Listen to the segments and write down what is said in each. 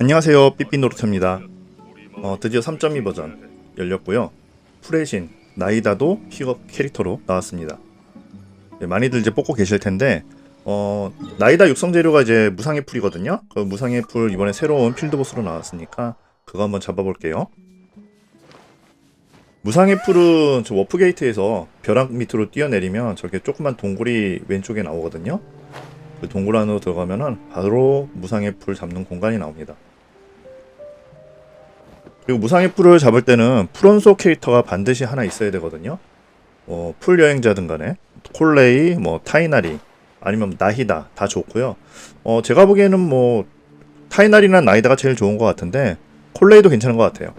안녕하세요. 삐삐노르트입니다. 어, 드디어 3.2 버전 열렸고요. 프레신 나이다도 픽업 캐릭터로 나왔습니다. 네, 많이들 이제 뽑고 계실 텐데 어, 나이다 육성 재료가 이제 무상의 풀이거든요. 그 무상의 풀 이번에 새로운 필드 보스로 나왔으니까 그거 한번 잡아볼게요. 무상의 풀은 저 워프 게이트에서 벼락 밑으로 뛰어내리면 저렇게 조그만 동굴이 왼쪽에 나오거든요 그 동굴 안으로 들어가면은 바로 무상의 풀 잡는 공간이 나옵니다. 그리고 무상의 풀을 잡을 때는 풀원소 캐릭터가 반드시 하나 있어야 되거든요. 어, 풀 여행자든 간에 콜레이, 뭐 타이나리 아니면 나히다 다 좋고요. 어, 제가 보기에는 뭐 타이나리나 나히다가 제일 좋은 것 같은데 콜레이도 괜찮은 것 같아요.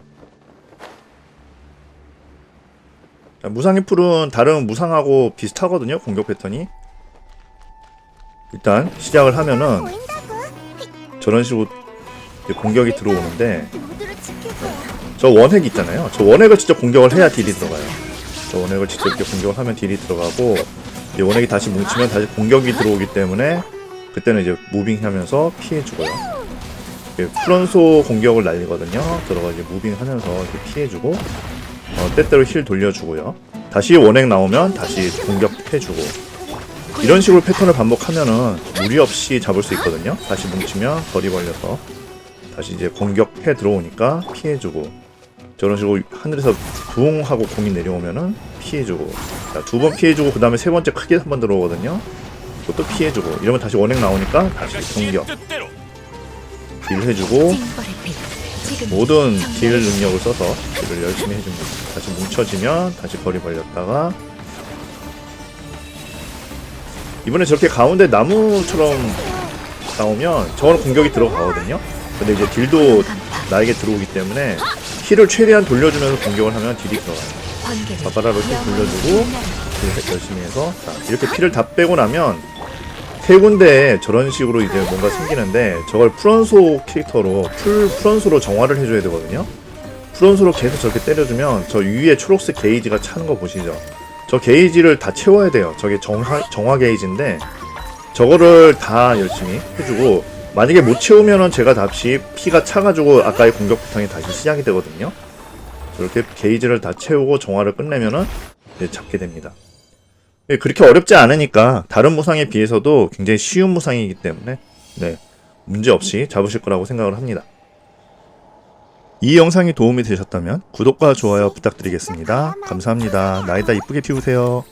자, 무상의 풀은 다른 무상하고 비슷하거든요. 공격 패턴이. 일단 시작을 하면은 저런 식으로 공격이 들어오는데 저 원핵 있잖아요. 저 원핵을 직접 공격을 해야 딜이 들어가요. 저 원핵을 직접 이렇게 공격을 하면 딜이 들어가고 이 원핵이 다시 뭉치면 다시 공격이 들어오기 때문에 그때는 이제 무빙하면서 피해주고요. 풀원소 공격을 날리거든요. 들어가 이제 무빙하면서 이렇게 피해주고 어, 때때로 힐 돌려주고요. 다시 원핵 나오면 다시 공격해주고 이런 식으로 패턴을 반복하면은 무리 없이 잡을 수 있거든요. 다시 뭉치면 거리 벌려서 다시 이제 공격해 들어오니까 피해주고 저런 식으로 하늘에서 붕 하고 공이 내려오면은 피해주고 두 번 피해주고 그 다음에 세 번째 크게 한 번 들어오거든요. 그것도 피해주고 이러면 다시 원액 나오니까 다시 공격 딜 해주고 모든 딜 능력을 써서 딜을 열심히 해줍니다. 다시 뭉쳐지면 다시 거리 벌렸다가 이번에 저렇게 가운데 나무처럼 나오면 저건 공격이 들어가거든요. 근데 이제 딜도 나에게 들어오기 때문에 힐을 최대한 돌려주면서 공격을 하면 딜이 들어가요. 바바라로 힐 돌려주고 딜 열심히 해서 자, 이렇게 피를 다 빼고 나면 세 군데에 저런 식으로 이제 뭔가 생기는데 저걸 프런소 캐릭터로 풀 프런소로 정화를 해줘야 되거든요. 프런소로 계속 저렇게 때려주면 저 위에 초록색 게이지가 차는 거 보시죠. 저 게이지를 다 채워야 돼요. 저게 정화, 정화 게이지인데 저거를 다 열심히 해주고 만약에 못 채우면은 제가 다시 피가 차가지고 아까의 공격 패턴이 다시 시작이 되거든요. 저렇게 게이지를 다 채우고 정화를 끝내면은 이제 잡게 됩니다. 예, 그렇게 어렵지 않으니까 다른 무상에 비해서도 굉장히 쉬운 무상이기 때문에 네 문제 없이 잡으실 거라고 생각을 합니다. 이 영상이 도움이 되셨다면 구독과 좋아요 부탁드리겠습니다. 감사합니다. 나이다 이쁘게 피우세요.